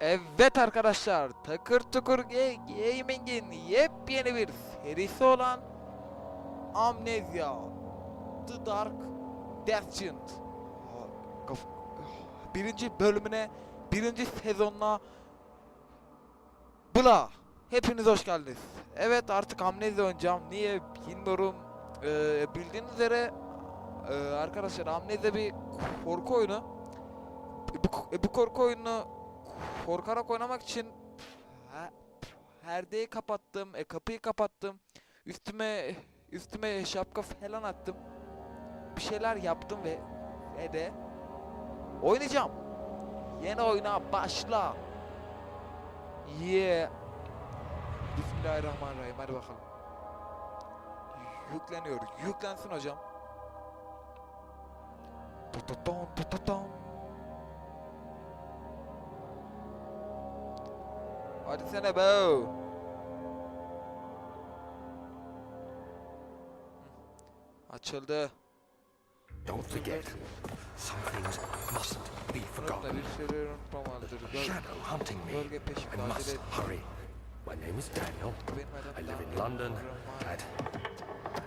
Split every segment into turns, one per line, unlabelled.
Evet arkadaşlar, Takır Tukur Ga- Gaming'in yepyeni bir serisi olan Amnesia The Dark Descent birinci bölümüne, birinci sezonuna Bla Hepiniz hoş geldiniz. Evet artık Amnesia oynayacağım. Niye bilmiyorum. Ee, bildiğiniz üzere ee, arkadaşlar Amnesia bir korku oyunu. Bu korku oyunu korkarak oynamak için perdeyi kapattım, e, kapıyı kapattım. Üstüme üstüme şapka falan attım. Bir şeyler yaptım ve ve de oynayacağım. Yeni oyuna başla. Yeah. Bismillahirrahmanirrahim. Hadi bakalım. Yükleniyor. Yüklensin hocam. Tututum What's in a bow? Açıldı.
Don't forget. Some things mustn't be forgotten. Shadow hunting me. I must hurry. My name is Daniel. I live in London. At...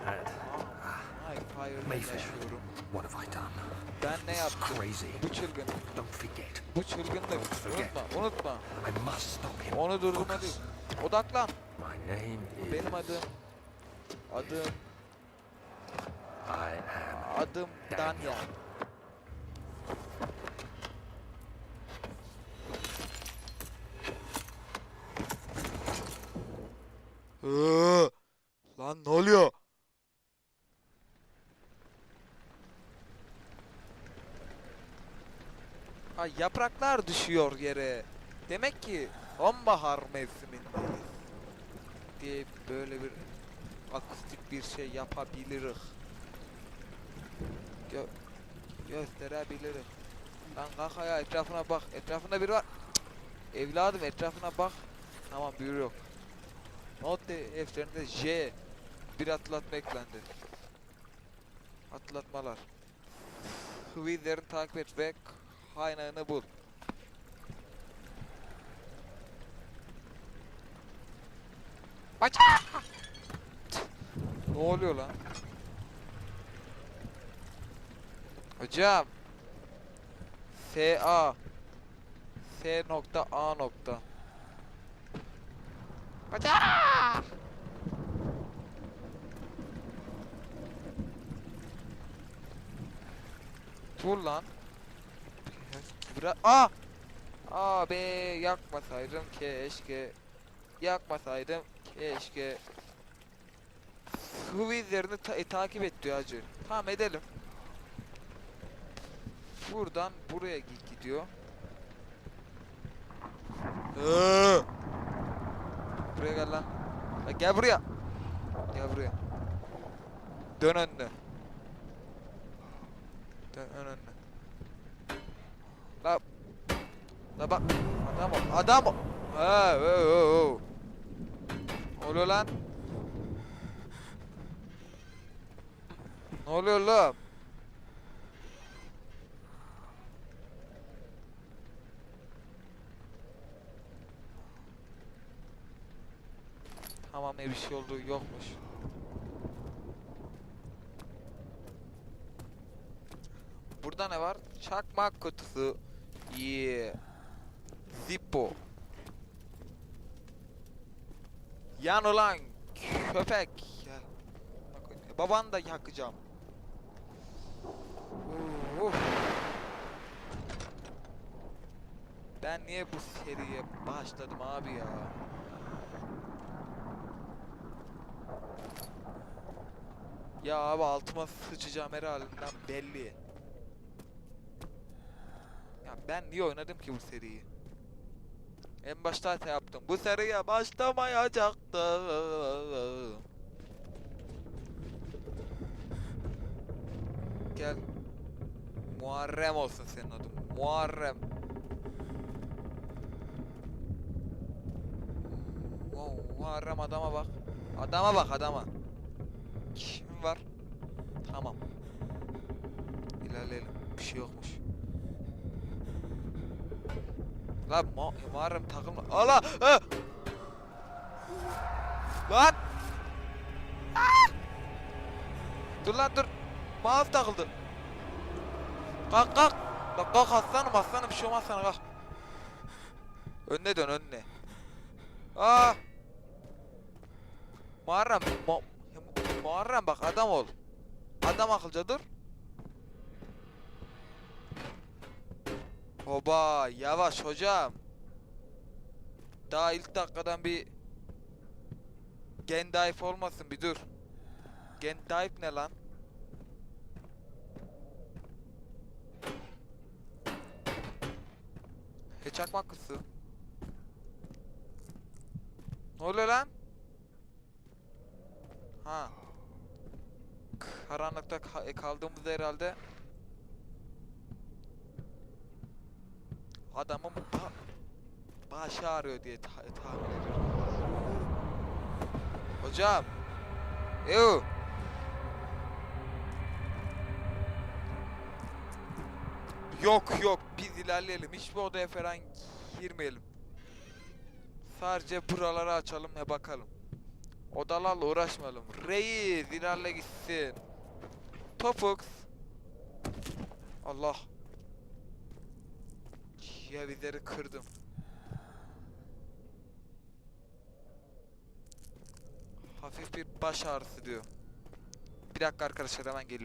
At... Mayfair.
yaşıyorum.
What have I done?
Ben ne yaptım?
crazy.
Bu çılgın.
Don't forget.
Bu çılgınlık. Unutma, unutma.
I must stop him.
Onu durdurma
Focus.
değil. Odaklan.
My name is.
Benim adım. Adım.
I am.
Adım Daniel. Ee, Lan ne oluyor? Ha yapraklar düşüyor yere. Demek ki sonbahar mevsimindeyiz. Diye böyle bir akustik bir şey yapabiliriz. Gö gösterebilirim. Lan kalk ayağa etrafına bak. Etrafında biri var. Cık. Evladım etrafına bak. Tamam biri yok. Not defterinde J. Bir atlatma eklendi. Atlatmalar. Hıvizlerini takip et ve kaynağını bul. Baca! Ne oluyor lan? Hocam. S A S nokta A nokta. Hocam. Dur lan. Biraz A. Abi yakmasaydım keşke. Yakmasaydım keşke. Hıvizlerini ta e, takip et diyor hacı. Tamam edelim. Buradan buraya gi- gidiyor. Buraya gel lan. Ya gel buraya. Gel buraya. Dön önüne. Dön önüne. La. La bak. Adam. Adam ol. Ha, o, o. Oluyor lan. Ne oluyor lan? Tamam bir şey olduğu yokmuş. Burada ne var? Çakmak kutusu. Yeah. Zippo. Yan ulan köpek. Bak, Baban da yakacağım. Uf. Ben niye bu seriye başladım abi ya? Ya abi altıma sıçacağım her halinden belli. Ya ben niye oynadım ki bu seriyi? En başta hata yaptım. Bu seriye başlamayacaktım. Gel. Muharrem olsun senin adın. Muharrem. Wow, Muharrem adama bak. Adama bak adama. Kim var? Tamam. İlerleyelim. Bir şey yokmuş. Lan ma Muharrem takılma. Allah! Ha! Lan! Ah! Dur lan dur. Mouse takıldı. Kalk kalk. Lan kalk aslanım aslanım bir şey olmaz sana kalk. Önüne dön önüne. Aa! Muharrem, Mu Muharrem bak adam ol. Adam akılca dur. Oba yavaş hocam. Daha ilk dakikadan bir Gendayf olmasın bir dur. Gendayf ne lan? E çakmak kızı. Ne oluyor lan? Ha. Karanlıkta ka- e, kaldığımız herhalde. Adamın ba başı ağrıyor diye ta- tahmin ediyorum. Hocam. Eyo. Yok yok biz ilerleyelim. Hiçbir odaya falan girmeyelim. Sadece buraları açalım ve bakalım. Odalarla uğraşmayalım. Reis ilerle gitsin. Topux. Allah. Cihazları kırdım. Hafif bir baş ağrısı diyor. Bir dakika arkadaşlar hemen geliyor.